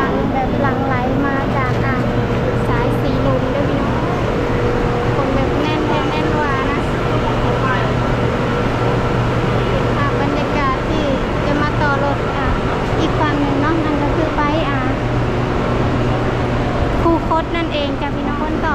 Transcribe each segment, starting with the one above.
ลังแบบลังไหลมาจากอ่างสายสีลมด้วยพี่น้องคนแบบแน่นแท้แน่นวานะภาพบรรยากาศที่จะมาต่อรถอะอีกความหนึ่งเนอะนั่นก็คือไปอะคูคตนั่นเองจ้ะพี่น้องคนต่อ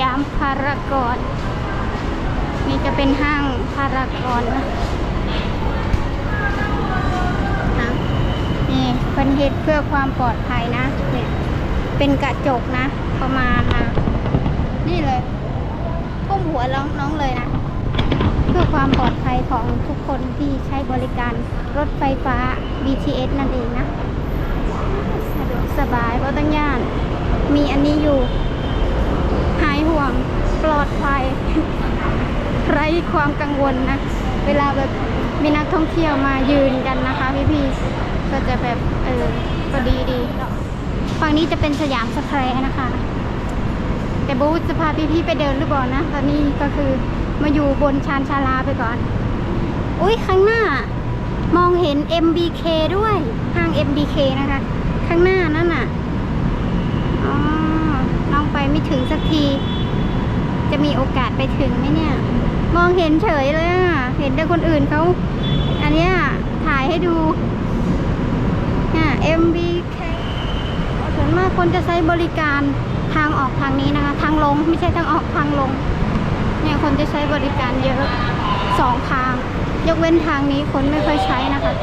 ยามพารากอนนี่จะเป็นห้างพารากอนนะนี่เป็นเฮ็ดเพื่อความปลอดภัยนะเนี่ยเป็นกระจกนะ ประมาณนะนี่เลยก้มหัวน้องน้องเลยนะ เพื่อความปลอดภัยของทุกคนที่ใช้บริการรถไฟฟ้า BTS นั่นเองนะ สะดวกสบายเพราะตั้งย่าน มีอันนี้อยู่ หายห่วงปลอดภัยไร้ความกังวลนะ เวลาแบบมีนักท่องเที่ยวมายืนกันนะคะพี่ๆก็จะแบบเออก็ดีดีฝั่งนี้จะเป็นสยามสแควร์นะคะ แต่บูจะพาพี่ๆไปเดินหรือเปล่านะ ตอนนี้ก็คือมาอยู่บนชานชาลาไปก่อน อุ้ยข้างหน้ามองเห็น MBK ด้วยห้าง MBK นะคะ ข้างหน้านะอ๋อน้องไปไม่ถึง สักที จะมีโอกาสไปถึงไหมเนี่ย มองเห็นเฉยเลยอะ เห็นแต่คนอื่นเขา อันเนี้ยถ่ายให้ดูเนี่ย MBK ส่วนมากคนจะใช้บริการทางออกทางนี้นะคะ ทางลงไม่ใช่ทางออกทางลง เนี่ยคนจะใช้บริการเยอะสองทาง ยกเว้นทางนี้คนไม่ค่อยใช้นะคะ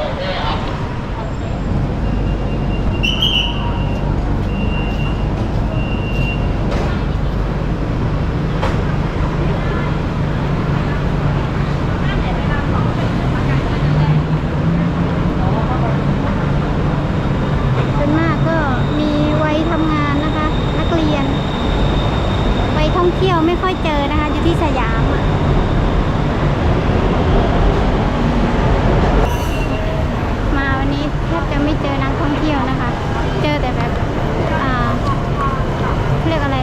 ส่วนมากก็มีวัยทำงานนะคะ นักเรียนวัยท่องเที่ยวไม่ค่อยเจอนะคะ อยู่ที่สยามอะมาวันนี้แทบจะไม่ เจอนักท่องเที่ยวนะคะ เจอแต่แบบอ่าเรียกอะไร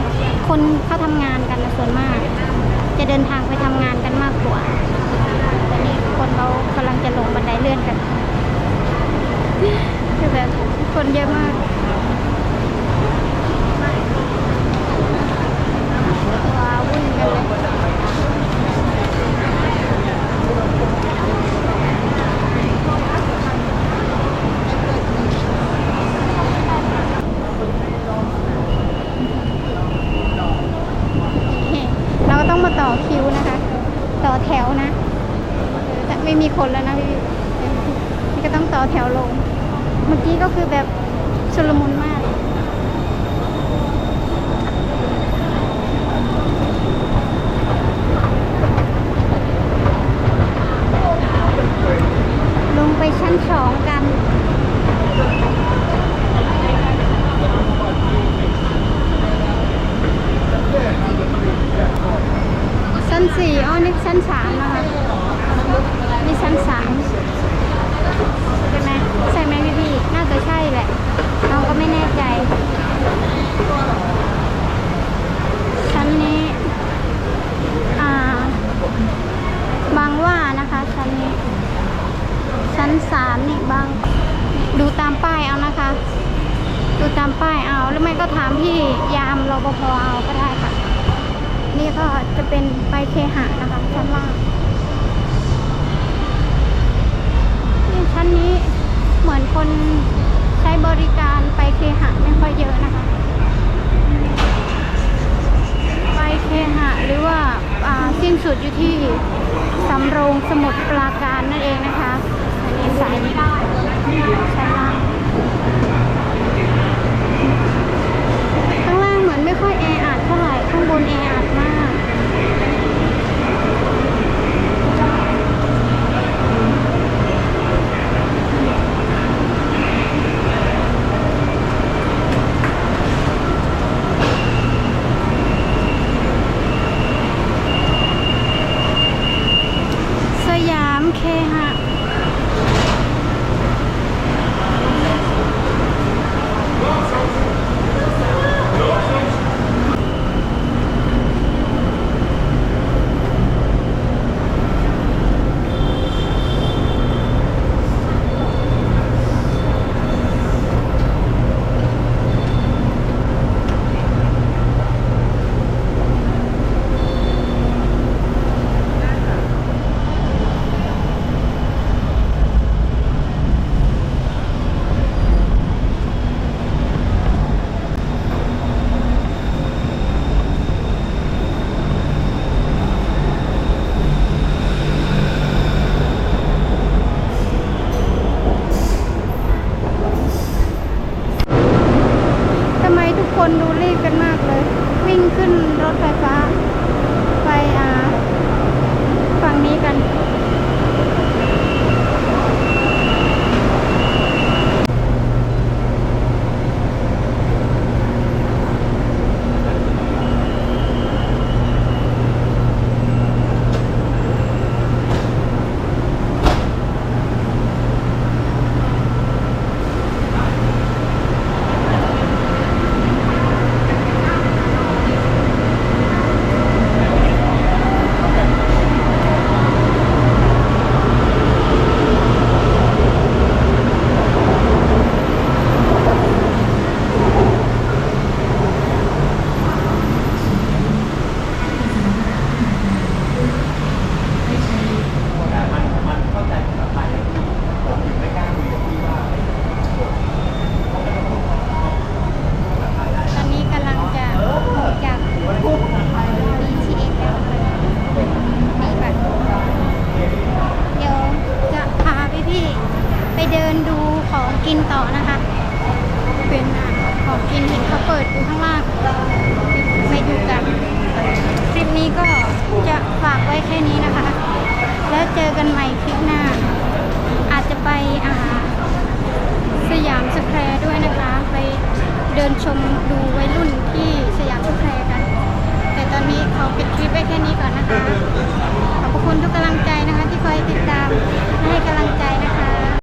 คนเขาทำงานกันส่วนมาก จะเดินทางไปทำงานกันมากกว่าตอนนี้คนเขากำลังจะลงบันไดเลื่อนกันคือแบบคนเยอะมากว้าวุ่นกันเลยเราก็ต้องมาต่อคิวนะคะ ต่อแถวนะเออแต่ไม่มี คนแล้วนะพี่พี่ก็ต้องต่อแถวลง เมื่อกี้ก็คือแบบชุลมุนมาก ลงไปชั้นสองกัน ชั้นสี่อ๋อนี่ชั้นสามนะคะนี่ชั้นสาม ใช่ไหมใช่ไหมพี่พี่ๆน่าจะใช่แหละ น้องก็ไม่แน่ใจ ชั้นนี้ อ่า บางว่านะคะ ชั้นนี้ ชั้นสามนี่บาง ดูตามป้ายเอานะคะ ดูตามป้ายเอาหรือไม่ก็ถามพี่ยามรปภเอาก็ได้ค่ะ นี่ก็จะเป็นไปเคหะนะคะชั้นล่างนี่ชั้นนี้เหมือนคนใช้บริการไปเคหะไม่ค่อยเยอะนะคะ ไปเคหะหรือว่าสิ้นสุดอยู่ที่สำโรงสมุทรปราการนั่นเองนะคะอันนี้สายนี้ชั้นล่งข้างล่างเหมือนไม่ ค่อยแออัดเท่าไหร่ข้างบนแออัดมาก กันใหม่คลิปหน้า อาจจะไปอาหาสยามสแควร์ด้วยนะคะ ไปเดินชมดูไวรุ่นที่สยามสแควร์กัน แต่ตอนนี้ขอปิดคลิปไว้แค่นี้ก่อนนะคะ ขอบคุณทุกกำลังใจนะคะ ที่คอยติดตามและให้กำลังใจนะคะ